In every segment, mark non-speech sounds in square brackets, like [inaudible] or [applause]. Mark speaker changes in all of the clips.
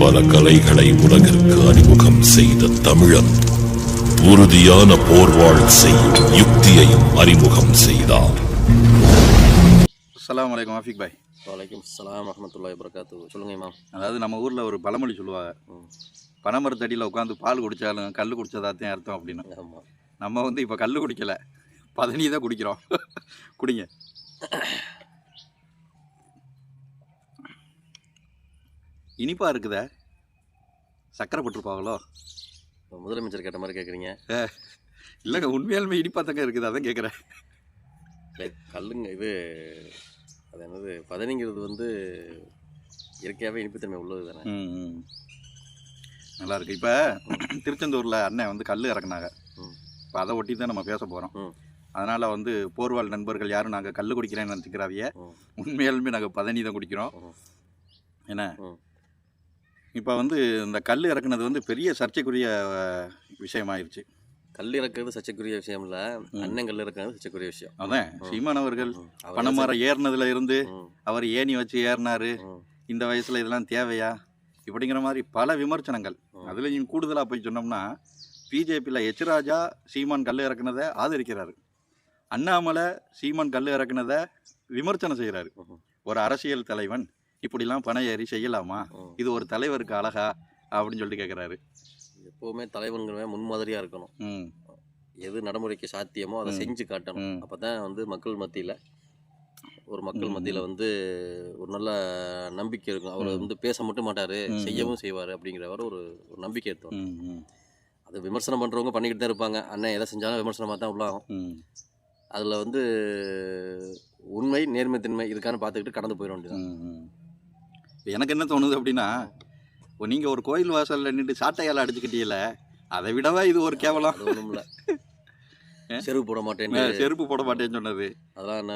Speaker 1: பல கலைகளை உலகிற்கு அறிமுகம் செய்த தமிழன் உறுதியான போர்வாள் செய்யும் யுக்தியையும் அறிமுகம் செய்தார்.
Speaker 2: அஸ்ஸலாமு அலைக்கும் ஆஃபிக் பாய்.
Speaker 3: வலைக்கம் சலாம் வரமத்துல்லாஹி வரகாத்து சொல்லுங்க இமாம்.
Speaker 2: அதாவது நம்ம ஊரில் ஒரு பழமொழி சொல்லுவாங்க. பனைமரத்தடியில் உட்காந்து பால் குடித்தாலும் கல் குடித்ததாத்தையும் அர்த்தம் அப்படின்னு. நம்ம வந்து இப்போ கல் குடிக்கல. பதனி தான் குடிக்கிறோம். குடிங்க. இனிப்பாக இருக்குதே? சக்கரை போட்டிருப்பாங்களோ?
Speaker 3: இப்போ முதலமைச்சர் கேட்ட மாதிரி கேட்குறீங்க
Speaker 2: இல்லைங்க உண்மையாலுமே இனிப்பாக தாங்க இருக்குது அதான் கேட்குறேன்
Speaker 3: கல்லுங்க இது அது என்னது பதனிங்கிறது வந்து இயற்கையாகவே இனிப்புத்தன்மை உள்ளது தானே.
Speaker 2: நல்லா இருக்கு. இப்போ திருச்செந்தூரில் அண்ணன் வந்து கல் இறக்குனாங்க. இப்போ அதை ஒட்டி தான் நம்ம பேச போகிறோம் அதனால் வந்து போர்வால் நண்பர்கள் யாரும் நாங்கள் கல் குடிக்கிறேன்னு நினச்சிக்கிறாதிய உண்மையாலுமே நாங்கள் பதனி தான் குடிக்கிறோம். என்ன? இப்போ வந்து இந்த கல் இறக்குனது வந்து பெரிய சர்ச்சைக்குரிய விஷயமாயிருச்சு.
Speaker 3: கல் இறக்குறது சர்ச்சைக்குரிய விஷயம் இல்லை. அண்ணன் கல் இறக்குறது சர்ச்சைக்குரிய விஷயம்.
Speaker 2: அதான். சீமான் அவர்கள்
Speaker 3: ம். அவர்
Speaker 2: பனைமரம் ஏறினதுல இருந்து அவர் ஏணி வச்சு ஏறினாரு. இந்த வயசில் இதெல்லாம் தேவையா? இப்படிங்கிற மாதிரி பல விமர்சனங்கள். அதுலேயும் கூடுதலாக போய் சொன்னோம்னா பிஜேபியில் எச் ராஜா சீமான் கல் இறக்குனதை ஆதரிக்கிறாரு. அண்ணாமலை சீமான் கல் இறக்குனதை விமர்சனம் செய்கிறாரு. ஒரு அரசியல் தலைவன். இப்படிலாம் பணம் ஏறி செய்யலாமா. இது ஒரு தலைவருக்கு அழகா அப்படின்னு சொல்லிட்டு கேட்குறாரு
Speaker 3: எப்போவுமே தலைவன்கிறவன் முன்மாதிரியாக இருக்கணும். எது நடைமுறைக்கு சாத்தியமோ அதை. செஞ்சு காட்டணும். அப்போ தான் வந்து மக்கள் மத்தியில் ஒரு மக்கள். மத்தியில் வந்து ஒரு நல்ல நம்பிக்கை இருக்கும். அவர். வந்து பேச மட்டும் மாட்டார். செய்யவும் செய்வார் அப்படிங்கிறவர் ஒரு ஒரு நம்பிக்கை ஏற்றணும்
Speaker 2: ம். ம்.
Speaker 3: அது விமர்சனம் பண்ணுறவங்க பண்ணிக்கிட்டு தான் இருப்பாங்க. அண்ணன் எதை செஞ்சாலும் விமர்சனமாக தான் உள்ளாகும். அதில் வந்து உண்மை நேர்மைத்தன்மை இருக்கான்னு பார்த்துக்கிட்டு கடந்து போயிட வேண்டியது.
Speaker 2: இப்ப எனக்கு என்ன தோணுது அப்படின்னா இப்போ நீங்கள் ஒரு கோயில் வாசலில் நின்று சாட்டையால் அடிச்சுக்கிட்டீல அதை விடவா இது ஒரு கேவலம்?
Speaker 3: அது ஒன்றும் இல்லை. செருப்பு போட மாட்டேன்னு.
Speaker 2: செருப்பு போட மாட்டேன்னு சொன்னது.
Speaker 3: அதெல்லாம் என்ன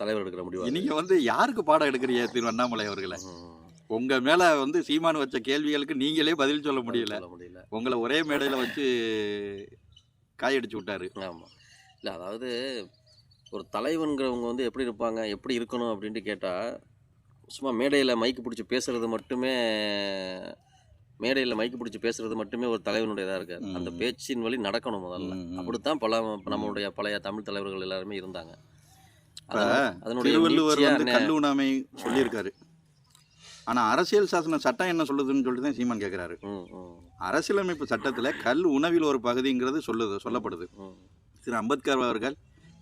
Speaker 3: தலைவர் எடுக்கிற முடிவு
Speaker 2: நீங்க வந்து யாருக்கு பாடம் எடுக்கிறீங்க திரு அண்ணாமலை அவர்களை? உங்க மேல வந்து சீமான் வச்ச கேள்விகளுக்கு நீங்களே பதில் சொல்ல முடியல.
Speaker 3: முடியல.
Speaker 2: உங்களை ஒரே மேடையில வச்சு காயடிச்சு விட்டாரு.
Speaker 3: ஆமாம் இல்லை அதாவது ஒரு தலைவன்கிறவங்க வந்து எப்படி இருப்பாங்க எப்படி இருக்கணும் அப்படின்ட்டு கேட்டால் சும்மா மேடையில் மைக்கு பிடிச்சி பேசுறது மட்டுமே மேடையில் மைக்கு பிடிச்சி பேசுறது மட்டுமே ஒரு தலைவனுடைய இதாக இருக்காது. அந்த பேச்சின் வழி நடக்கணும் முதல்ல. அப்படித்தான் பல நம்மளுடைய பழைய தமிழ் தலைவர்கள் எல்லாருமே இருந்தாங்க.
Speaker 2: திருவள்ளுவர் வந்து
Speaker 3: அண்ணன்
Speaker 2: கல் உணாமை சொல்லியிருக்காரு. ஆனா அரசியல் சாசன சட்டம் என்ன சொல்லுதுன்னு சொல்லிட்டு தான் சீமான் கேட்கிறாரு அரசியலமைப்பு சட்டத்துல கல் உணவில் ஒரு பகுதிங்கிறது சொல்லுது சொல்லப்படுது. திரு. அம்பேத்கர் அவர்கள்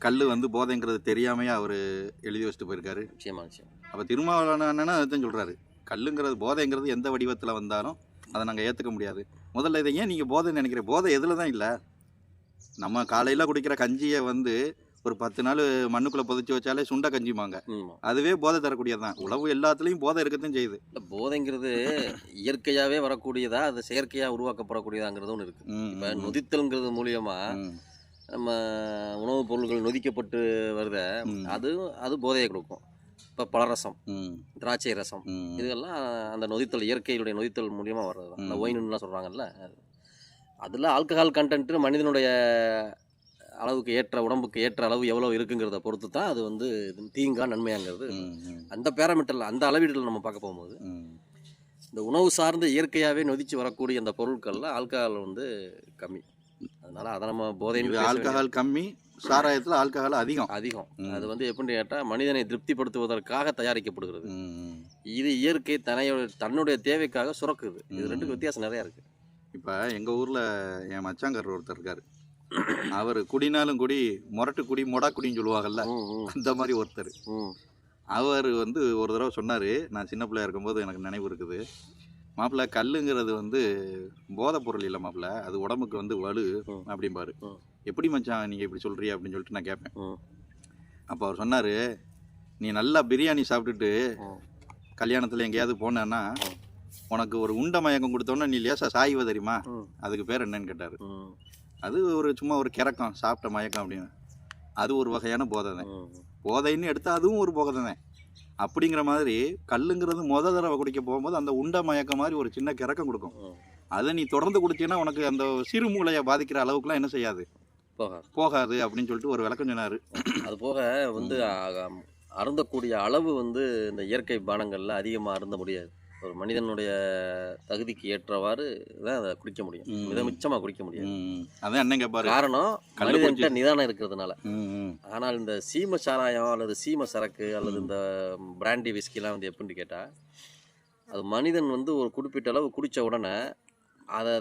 Speaker 2: கல் வந்து போதைங்கிறது தெரியாமையே அவர் எழுதி வச்சுட்டு போயிருக்காரு.
Speaker 3: நிச்சயமா நிச்சயம்.
Speaker 2: அப்போ திருமாவளவன் அதுதான் சொல்கிறாரு கல்லுங்கிறது போதைங்கிறது எந்த வடிவத்தில் வந்தாலும் அதை நாங்கள் ஏற்றுக்க முடியாது. முதல்ல இதை ஏன் நீங்கள் போதை நினைக்கிற? போதை எதில் தான் இல்லை. நம்ம காலையில் குடிக்கிற கஞ்சியை வந்து ஒரு பத்து நாள் மண்ணுக்குள்ளே புதைச்சி வச்சாலே சுண்ட கஞ்சிமாங்க. அதுவே போதை தரக்கூடியது தான் உணவு எல்லாத்துலேயும் போதை இருக்கத்தான் செய்யுது.
Speaker 3: இல்ல போதைங்கிறது இயற்கையாகவே வரக்கூடியதா அது செயற்கையாக உருவாக்கப்படக்கூடியதாங்கிறது ஒன்று இருக்குது இப்போ நொதித்தல்ங்கிறது மூலியமா
Speaker 2: ம்,
Speaker 3: நம்ம உணவுப் பொருட்கள் நொதிக்கப்பட்டு வருத. அது அது போதையை கொடுக்கும். இப்போ பழரசம் திராட்சை ரசம் இதெல்லாம் அந்த நொதித்தல் இயற்கையுடைய நொதித்தல் மூலியமாக வர்றது தான். இந்த
Speaker 2: ம்.
Speaker 3: ஒயின்லாம் சொல்கிறாங்கல்ல அதில் ஆல்கஹால் கண்டென்ட்டு மனிதனுடைய அளவுக்கு ஏற்ற உடம்புக்கு ஏற்ற அளவு எவ்வளோ இருக்குங்கிறத பொறுத்து தான் அது வந்து தீங்கா நன்மையாங்கிறது. அந்த பேராமீட்டரில் அந்த அளவீட்டில் நம்ம பார்க்க போகும்போது. இந்த உணவு சார்ந்து இயற்கையாகவே நொதிச்சு வரக்கூடிய அந்த பொருட்களில் ஆல்கஹால் வந்து கம்மி. அதனால அதை நம்ம போதைன்னு
Speaker 2: ஆல்கஹால் கம்மி சாராயத்தில் ஆல்கஹால் அதிகம்.
Speaker 3: அதிகம். அது வந்து எப்படின்னு கேட்டால் மனிதனை திருப்திப்படுத்துவதற்காக தயாரிக்கப்படுகிறது. இது இயற்கை தன்னையோட தன்னுடைய தேவைக்காக சுரக்குது. இது. ரெண்டுக்கு வித்தியாசம் நிறையா இருக்கு.
Speaker 2: இப்போ எங்கள் ஊரில் என் மச்சாங்கர் ஒருத்தர் இருக்கார். அவர் குடினாலும் குடி முரட்டு குடி மொடா குடின்னு சொல்லுவாங்கல்ல? அந்த மாதிரி ஒருத்தர். அவர் வந்து ஒரு தடவை சொன்னார் நான் சின்ன பிள்ளையா இருக்கும்போது எனக்கு நினைவு இருக்குது. மாப்பிள்ளை கல்லுங்கிறது வந்து போதைப் பொருள் இல்லை மாப்பிள்ளை அது உடம்புக்கு வந்து வலு. அப்படிம்பாரு. எப்படி மச்சான் நீங்கள் இப்படி சொல்கிறீ அப்படின்னு சொல்லிட்டு நான் கேட்பேன். அப்போ அவர் சொன்னார் நீ நல்லா பிரியாணி சாப்பிட்டுட்டு. கல்யாணத்தில் எங்கேயாவது போனேன்னா. உனக்கு ஒரு உண்டை மயக்கம் கொடுத்தோன்னே நீ லேசாக சாய்வ தெரியுமா? அதுக்கு பேர் என்னன்னு கேட்டார். அது ஒரு சும்மா ஒரு கிறக்கம் சாப்பிட்ட மயக்கம் அப்படின்னு. அது ஒரு வகையான போதை தான். போதைன்னு எடுத்தால் அதுவும் ஒரு போதை தான். அப்படிங்கிற மாதிரி கல்லுங்கிறது முத தடவை குடிக்க போகும்போது அந்த உண்டை மயக்கம் மாதிரி ஒரு சின்ன கிறக்கம் கொடுக்கும். அதை நீ தொடர்ந்து குடிச்சீன்னா உனக்கு அந்த சிறு மூளையை பாதிக்கிற அளவுக்குலாம் என்ன செய்யாது?
Speaker 3: போகாது.
Speaker 2: போகாது அப்படின்னு சொல்லிட்டு ஒரு விளக்கம் சொன்னார்.
Speaker 3: அது போக வந்து அருந்தக்கூடிய அளவு வந்து இந்த இயற்கை பானங்கள்ல அதிகமாக அருந்த முடியாது. ஒரு மனிதனுடைய தகுதிக்கு ஏற்றவாறு தான் அதை குடிக்க முடியும்.
Speaker 2: ம்.
Speaker 3: மிதமிச்சமாக குடிக்க முடியும்.
Speaker 2: அதான் என்ன கேட்பாரு
Speaker 3: காரணம் மனிதன்கிட்ட நிதானம் இருக்கிறதுனால. ஆனால் இந்த சீம சாராயம் அல்லது சீம சரக்கு அல்லது இந்த பிராண்டி விஸ்கிலாம் வந்து எப்படின்னு கேட்டால் அது மனிதன் வந்து ஒரு குறிப்பிட்ட அளவு குடித்த உடனே அதை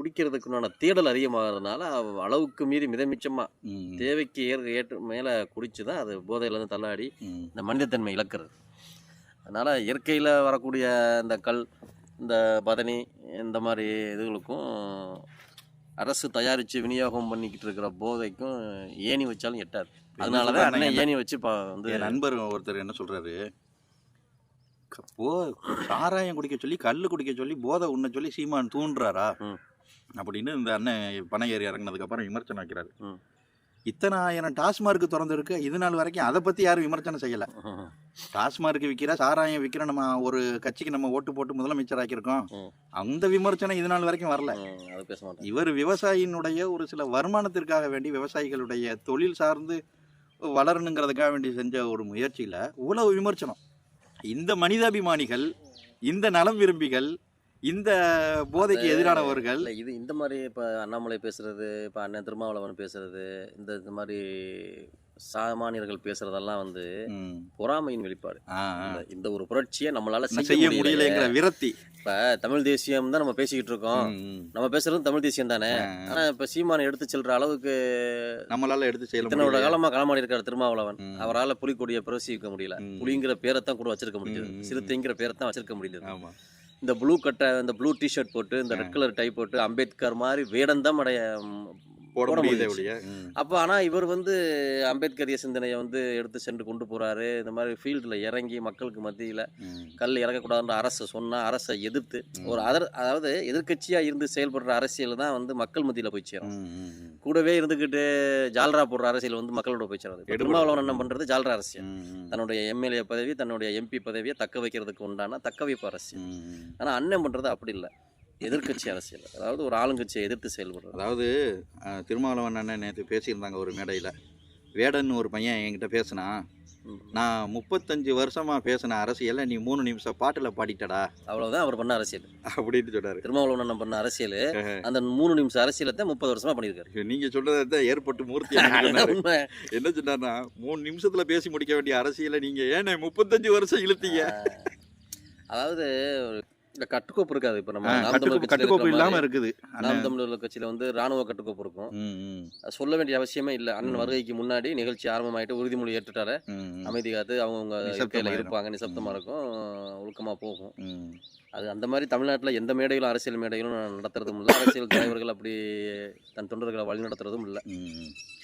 Speaker 3: குடிக்கிறதுக்குண்டான தேடல் அதிகமாகிறதுனால அளவுக்கு மீறி மிதமிச்சமாக. தேவைக்கு ஏற ஏற்ற மேலே குடிச்சு தான் அது போதையிலேருந்து தள்ளாடி. இந்த மனிதத்தன்மை இழக்கிறது அதனால் இயற்கையில் வரக்கூடிய இந்த கல் இந்த பதனி இந்த மாதிரி இதுகளுக்கும் அரசு தயாரித்து விநியோகம் பண்ணிக்கிட்டு இருக்கிற போதைக்கும் ஏணி வச்சாலும் எட்டாது அதனால தான் ஏணி வச்சு பா வந்து
Speaker 2: நண்பர் ஒருத்தர் என்ன சொல்றாரு க- போ சாராயம் குடிக்க சொல்லி கல்லு குடிக்க சொல்லி போதை உண்ண சொல்லி சீமான் தூண்டுறாரா. அப்படின்னு இந்த அண்ணன் பனை ஏறி இறங்கினதுக்கு அப்புறம் விமர்சனம் வைக்கிறாரு.
Speaker 3: ம்.
Speaker 2: இத்தனை ஆயிரம் டாஸ்மார்க் திறந்திருக்கு இது நாள் வரைக்கும் அதை பத்தி யாரும் விமர்சனம் செய்யல. டாஸ்மார்க் விற்கிற சாராயம் விற்கிற நம்ம ஒரு கட்சிக்கு நம்ம ஓட்டு போட்டு முதலமைச்சர் ஆக்கியிருக்கோம். அந்த விமர்சனம் இது நாள் வரைக்கும் வரல. இவர் விவசாயினுடைய ஒரு சில வருமானத்திற்காக வேண்டி விவசாயிகளுடைய தொழில் சார்ந்து வளரணுங்கிறதுக்காக வேண்டி செஞ்ச ஒரு முயற்சியில் இவ்வளவு விமர்சனம். இந்த மனிதாபிமானிகள் இந்த நலம் விரும்பிகள் இந்த போதைக்கு எதிரானவர்கள்
Speaker 3: இல்லை இது இந்த மாதிரி இப்போ அண்ணாமலை பேசுறது இப்போ அண்ணன் திருமாவளவன் பேசுறது இந்த இந்த மாதிரி சாமானியர்கள் பேசுறதெல்லாம் வந்து பொறாமையின் வெளிப்பாடு. இந்த- ஒரு புரட்சியை நம்மளால செய்ய முடியல
Speaker 2: முடியலைங்கிற விரக்தி
Speaker 3: இப்ப தமிழ் தேசியம் தான் நம்ம பேசிக்கிட்டு இருக்கோம். நம்ம பேசுறதும் தமிழ் தேசியம் தானே. ஆனா இப்ப சீமானை எடுத்து செல்ற அளவுக்கு
Speaker 2: நம்மளால எடுத்து செய்ய
Speaker 3: இத்தனோட
Speaker 2: முடியல
Speaker 3: காலமா களமாடி இருக்காரு திருமாவளவன். அவரால புலிக்கொடியை பிரவசிக்க முடியல. புலிங்கிற பேரைத்தான் கூட வச்சிருக்க முடிஞ்சது
Speaker 2: ம், ம், ம்.
Speaker 3: சிறுத்தைங்கிற பேரைத்தான் வச்சிருக்க
Speaker 2: ஆமா
Speaker 3: இந்த ப்ளூ கட்டை இந்த ப்ளூ டிஷர்ட் போட்டு இந்த ரெட் கலர் டை போட்டு அம்பேத்கர் மாதிரி வேடந்தம் அடைய
Speaker 2: போட முடியுதே. ஒழிய.
Speaker 3: அப்போ ஆனால் இவர் வந்து அம்பேத்கரிய சிந்தனையை வந்து எடுத்து சென்று கொண்டு போறாரு இந்த மாதிரி ஃபீல்டில் இறங்கி மக்களுக்கு மத்தியில். கல் இறக்கக்கூடாதுன்ற அரசு சொன்னால் அரசை எதிர்த்து ஒரு அதர் அதாவது எதிர்க்கட்சியாக இருந்து செயல்படுற அரசியல் தான் வந்து மக்கள் மத்தியில் போய் சேரும். கூடவே இருந்துக்கிட்டு ஜால்ரா போடுற அரசியல் வந்து மக்களோட போய் சேராது. திருமாவளவன் என்ன பண்ணுறது ஜால்ரா அரசியல். தன்னுடைய எம்எல்ஏ பதவி தன்னுடைய எம்பி பதவியை தக்க வைக்கிறதுக்கு உண்டான தக்க வைப்பு அரசியல். ஆனால் அண்ணன் பண்ணுறது அப்படி இல்லை எதிர்க்கட்சி அரசியல் அதாவது ஒரு ஆளுங்கட்சியை எதிர்த்து செயல்படுறது.
Speaker 2: அதாவது திருமாவளவன் அண்ணன் நேற்று பேசியிருந்தாங்க ஒரு மேடையில். வேடன் ஒரு பையன் என்கிட்ட பேசினான். நான் முப்பத்தஞ்சு வருஷமா பேசின அரசியலை நீ மூணு நிமிஷம் பாட்டில் பாடிட்டடா.
Speaker 3: அவ்வளவுதான் அவர் பண்ண அரசியல்.
Speaker 2: அப்படின்னு சொன்னாரு.
Speaker 3: திருமாவளவன் அண்ணன் பண்ண அரசியல் அந்த மூணு நிமிஷம் அரசியலை தான் முப்பது வருஷமா பண்ணியிருக்காரு.
Speaker 2: நீங்க சொல்றதை தான் ஏற்பட்டு மூர்த்தி [laughs] என்ன சொன்னார்னா மூணு நிமிஷத்துல பேசி முடிக்க வேண்டிய அரசியலை நீங்க ஏன் முப்பத்தஞ்சு வருஷம் இழுத்தீங்க?
Speaker 3: அதாவது இந்த கட்டுக்கோப்பு இருக்காது. இப்போ நம்ம கட்சியில
Speaker 2: கட்டுக்கோப்பு இல்லாம இருக்குது.
Speaker 3: நாம். தமிழர் கட்சியில வந்து ராணுவ கட்டுக்கோப்பு இருக்கும். சொல்ல வேண்டிய அவசியமே இல்லை. அண்ணன். வருகைக்கு முன்னாடி நிகழ்ச்சி ஆரம்பமாயிட்டு உறுதிமொழி ஏற்றுட்டாரு. அமைதி காத்து
Speaker 2: இருக்கும்.
Speaker 3: இருப்பாங்க. நிசப்தமா இருக்கும். ஒழுக்கமா போகும். அது அந்த மாதிரி தமிழ்நாட்டில் எந்த மேடையிலும் அரசியல் மேடையிலும் நடத்துறதும் இல்லை. அரசியல் [coughs] தலைவர்கள் அப்படி தன் தொண்டர்களை வழி நடத்துறதும் இல்லை.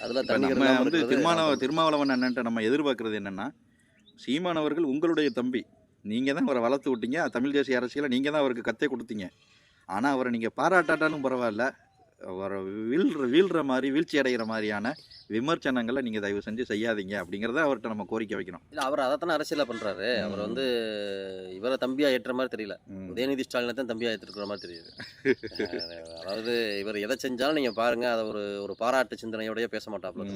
Speaker 3: அதுல
Speaker 2: நம்ம வந்து திருமாவளவ திருமாவளவன் அண்ணன்ட்ட நம்ம எதிர்பார்க்கறது என்னன்னா சீமானவர்கள் உங்களுடைய தம்பி. நீங்க தான் அவரை வளர்த்து விட்டீங்க. தமிழ் தேசிய அரசியலை நீங்க தான் அவருக்கு கத்தை கொடுத்தீங்க. ஆனா அவரை நீங்க பாராட்டாட்டாலும் பரவாயில்ல. அவரை வீழ்ற வீழ்ற மாதிரி வீழ்ச்சி அடைகிற மாதிரியான விமர்சனங்களை நீங்க தயவு செஞ்சு செய்யாதீங்க அப்படிங்கிறத அவர்கிட்ட நம்ம கோரிக்கை வைக்கணும்.
Speaker 3: இல்ல அவர் அதைத்தானே அரசியலா பண்றாரு. அவர். வந்து இவரை தம்பியா ஏற்ற மாதிரி தெரியல. உதயநிதி ஸ்டாலினை தான் தம்பியா ஏற்றுக்கிற மாதிரி தெரியுது. அதாவது இவர் எதை செஞ்சாலும் நீங்க பாருங்க அதை ஒரு ஒரு பாராட்டு சிந்தனையோடய பேச மாட்டாப்ல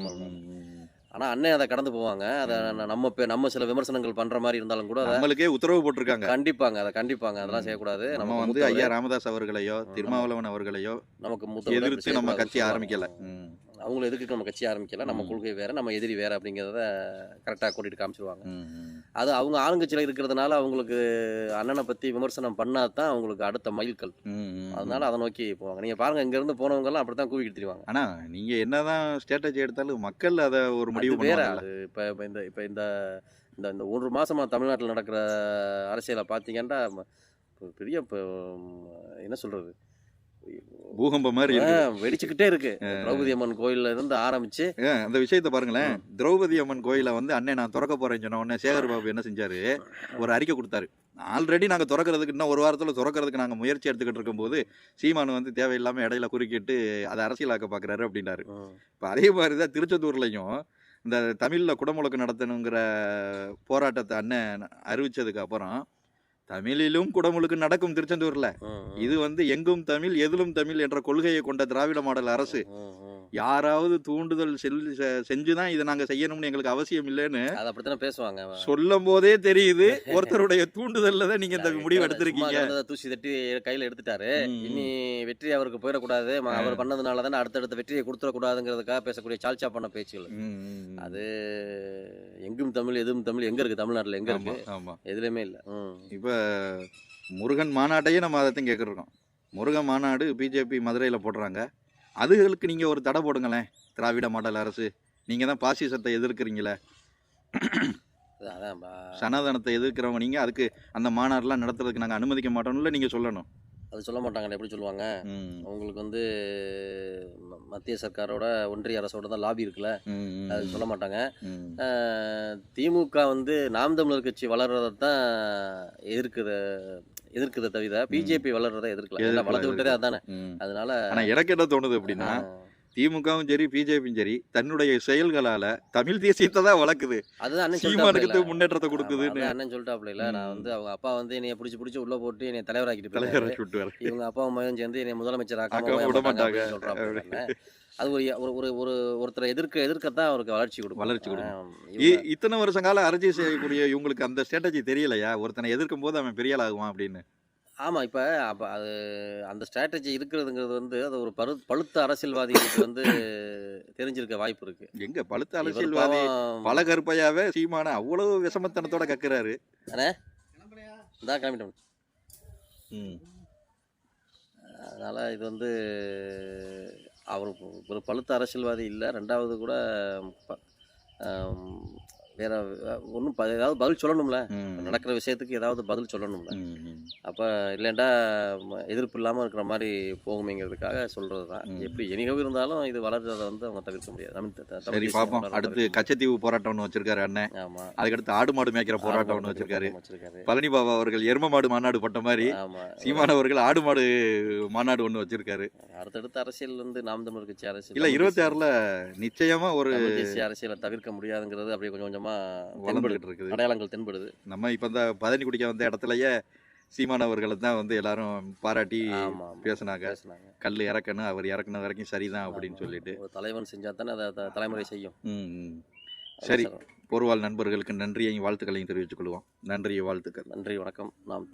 Speaker 3: ஆனா அண்ணன் அதை கடந்து போவாங்க அதை நம்ம நம்ம சில விமர்சனங்கள் பண்ற மாதிரி இருந்தாலும் கூட
Speaker 2: நம்மளுக்கே உத்தரவு போட்டிருக்காங்க
Speaker 3: கண்டிப்பாங்க அதை கண்டிப்பாங்க அதெல்லாம். செய்யக்கூடாது
Speaker 2: நம்ம வந்து ஐயா ராமதாஸ் அவர்களையோ. திருமாவளவன் அவர்களையோ
Speaker 3: நமக்கு
Speaker 2: எதிர்த்து நம்ம கட்சி. ஆரம்பிக்கல.
Speaker 3: அவங்கள எதுக்கு நம்ம கட்சி ஆரம்பிக்கல? நம்ம. கொள்கை வேற நம்ம எதிரி வேற அப்படிங்கிறத கரெக்டாக கூட்டிட்டு காமிச்சிருவாங்க. அது அவங்க ஆளுங்கட்சியில் இருக்கிறதுனால அவங்களுக்கு அண்ணனை பத்தி விமர்சனம் பண்ணாதான் தான் அவங்களுக்கு அடுத்த மைல்கல்
Speaker 2: ம், ம்,
Speaker 3: அதனால அதை நோக்கி போவாங்க. நீங்க பாருங்க இங்க இருந்து போனவங்க எல்லாம் அப்படித்தான் கூவிக்கிட்டு தெரிவாங்க.
Speaker 2: ஆனா நீங்க என்னதான் ஸ்ட்ராட்டஜி எடுத்தாலும் மக்கள் அதை ஒரு முடிவு
Speaker 3: வேற அது இப்ப இந்த இப்ப இந்த இந்த இந்த ஒரு மாசமா தமிழ்நாட்டில் நடக்கிற அரசியலை பார்த்தீங்கன்னா பெரிய இப்ப, என்ன சொல்றது?
Speaker 2: பூகம்பம் மாதிரி
Speaker 3: வெடிச்சுக்கிட்டே இருக்கு. திரௌபதி அம்மன் கோயில்ல இருந்து ஆரம்பிச்சு.
Speaker 2: அந்த விஷயத்தை பாருங்களேன். திரௌபதி அம்மன் கோயிலை வந்து அண்ணே நான் திறக்க போறேன்னு சொன்ன உடனே சேகர் பாபு என்ன செஞ்சாரு? ஒரு அறிக்கை கொடுத்தாரு. ஆல்ரெடி நாங்க திறக்கிறதுக்கு இன்னும் ஒரு வாரத்துல திறக்கிறதுக்கு நாங்க முயற்சி எடுத்துக்கிட்டு இருக்கும்போது சீமானு வந்து தேவையில்லாம இடையில குறுக்கிட்டு அதை அரசியலாக்க பாக்குறாரு அப்படின்னாரு. இப்போ அதே மாதிரி தான் திருச்செந்தூர்லையும் இந்த தமிழில் குடமுழக்கு நடத்தணுங்கிற போராட்டத்தை அண்ணன் அறிவிச்சதுக்கு அப்புறம் தமிழிலும் குடமுழுக்கு நடக்கும் திருச்செந்தூர்ல. இது வந்து எங்கும் தமிழ் எதிலும் தமிழ் என்ற கொள்கையை கொண்ட திராவிட மாடல் அரசு. யாராவது தூண்டுதல் செல் செ- செஞ்சுதான் இதை நாங்க செய்யணும்னு எங்களுக்கு அவசியம் இல்லைன்னு
Speaker 3: அது அப்படித்தானே பேசுவாங்க.
Speaker 2: சொல்லும் போதே தெரியுது. [laughs] ஒருத்தருடைய தூண்டுதல்ல தான் நீங்க இந்த முடிவு எடுத்திருக்கீங்க.
Speaker 3: தூசி தட்டி கையில எடுத்துட்டாரு. இனி வெற்றி அவருக்கு போயிடக்கூடாது. அவர் பண்ணதுனால தானே அடுத்தடுத்த வெற்றியை கொடுத்துடக்கூடாதுங்கிறதுக்காக பேசக்கூடிய சால்ச்சா பண்ண பேச்சுகள். அது எங்கும் தமிழ் எதுவும் தமிழ் எங்க இருக்கு? தமிழ்நாட்டுல எங்க இருக்கு? எதுலையுமே இல்ல.
Speaker 2: இப்போ முருகன் மாநாட்டையே நம்ம அதைத்தான் கேட்குறோம் முருகன் மாநாடு பிஜேபி மதுரையில் போடுறாங்க. அதுகளுக்கு நீங்கள் ஒரு தடை போடுங்களேன் திராவிட மாடல் அரசு. நீங்கள் தான் பாசிசத்தை எதிர்க்கிறீங்களே. சனாதனத்தை எதிர்க்கிறவங்க நீங்கள் அதுக்கு அந்த மாநாடுலாம் நடத்துறதுக்கு நாங்கள் அனுமதிக்க மாட்டோம்ல நீங்கள் சொல்லணும்.
Speaker 3: அது சொல்ல மாட்டாங்க எப்படி சொல்லுவாங்க?
Speaker 2: ம்,
Speaker 3: அவங்களுக்கு வந்து மத்திய சர்க்காரோட ஒன்றிய அரசோட தான் லாபி இருக்குல்ல? அது சொல்ல மாட்டாங்க. திமுக வந்து நாம் தமிழர் கட்சி வளர்றதை தான் எதிர்க்கிற எதிர்க்கிறத தவிர பிஜேபி வளர்றதை எதிர்க்கல. ஏன்னா
Speaker 2: எதிர்க்கல,
Speaker 3: வளர்த்து விட்டதே அதானே. அதனால
Speaker 2: ஆனா எனக்கு என்ன தோணுது அப்படின்னா திமுகவும் சரி பிஜேபியும் சரி தன்னுடைய செயல்களால தமிழ் தேசியத்தை தான் வளர்க்குது.
Speaker 3: அதுதான்
Speaker 2: சீமானுக்கு முன்னேற்றத்தை கொடுக்குதுன்னு.
Speaker 3: அண்ணன் சொல்லிட்டாப்ல இல்ல. நான். வந்து அவங்க அப்பா வந்து என்னைய பிடிச்சி பிடிச்சி உள்ள போட்டு என்னை தலைவராக்கிட்டு போயிட்டாரு.
Speaker 2: தலைவரை விட்டு வர
Speaker 3: இவங்க அப்பா அம்மாவும் சேர்ந்து என்னை முதலமைச்சர் ஆக்காம விட மாட்டாங்க அது ஒரு ஒரு ஒரு ஒரு ஒருத்தரை எதிர்க்க எதிர்க்கத்தான் அவருக்கு வளர்ச்சி கொடுக்கும்.
Speaker 2: வளர்ச்சி கொடுக்கும். இத்தனை வருஷ காலம் அரசியல் செய்யக்கூடிய இவங்களுக்கு அந்த ஸ்ட்ராட்டஜி தெரியலையா? ஒருத்தனை எதிர்க்கும் போது அவன் பெரிய ஆகுவான் அப்படின்னு.
Speaker 3: ஆமா இப்ப அப்ப அது அந்த ஸ்ட்ராட்டஜி இருக்கிறதுங்கிறது வந்து அது ஒரு பரு பழுத்த அரசியல்வாதிகளுக்கு வந்து தெரிஞ்சிருக்க வாய்ப்பு இருக்கு.
Speaker 2: எங்க பழுத்த அரசியல்வாதி பல கருப்பையாவே சீமான அவ்வளவு விஷமத்தனத்தோட கக்குறாரு.
Speaker 3: தான் கிளம்பிட்டோம்.
Speaker 2: ம்.
Speaker 3: அதனால இது வந்து அவர் ஒரு பழுத்த அரசியல்வாதி இல்லை. ரெண்டாவது கூட வேற ஒன்றும் ஏதாவது பதில் சொல்லணும்ல. நடக்கிற விஷயத்துக்கு ஏதாவது பதில் சொல்லணும்ல. அப்போ இல்லைண்டா எதிர்ப்பு இல்லாமல் இருக்கிற மாதிரி போகுமேங்கிறதுக்காக சொல்கிறது தான். எப்படி எனிகவும் இருந்தாலும் இது வளர்றதை வந்து அவங்க தவிர்க்க முடியாது. தமிழ் தமிழ்
Speaker 2: சரி
Speaker 3: வளர்றதை
Speaker 2: அடுத்து கச்சத்தீவு போராட்டம் ஒன்று வச்சிருக்காரு அண்ணன்.
Speaker 3: முடியாது. ஆமா.
Speaker 2: அதுக்கடுத்து ஆடு மாடு மேய்க்கிற போராட்டம் ஒன்று வச்சிருக்காரு. பழனி பாபா அவர்கள் எரும மாடு மாநாடு பட்ட மாதிரி சீமான் அவர்கள் ஆடு மாடு மாநாடு ஒன்று வச்சிருக்காரு.
Speaker 3: அடுத்தடுத்த அரசியல் வந்து நாம் தமிழர் கட்சி அரசியல்
Speaker 2: இல்ல
Speaker 3: தமிழ்
Speaker 2: இருபத்தி ஆறுல நிச்சயமா ஒரு
Speaker 3: தமிழ் தேசிய அரசியலை தவிர்க்க முடியாதுங்கிறது அப்படியே கொஞ்சம் கொஞ்சமா தென்படுது.
Speaker 2: வளர்ந்துகிட்டு இருக்குது
Speaker 3: அடையாளங்கள் தென்படுது.
Speaker 2: நம்ம இப்ப இந்த பதனி குடிக்க வந்த இடத்துலயே சீமான் அவர்களை தான் வந்து எல்லாரும் பாராட்டி பேசுனாங்க. கல் இறக்கணும் அவர் இறக்குன வரைக்கும் சரிதான் அப்படின்னு. சொல்லிட்டு.
Speaker 3: ஒரு தலைவன் செஞ்சா தானே அதை தலைமுறை செய்யும். சார்.
Speaker 2: போர்வால் நண்பர்களுக்கு நன்றியையும் வாழ்த்துக்களையும் தெரிவித்துக் கொள்வோம். நன்றி வாழ்த்துக்கள்.
Speaker 3: நன்றி வணக்கம். நாம்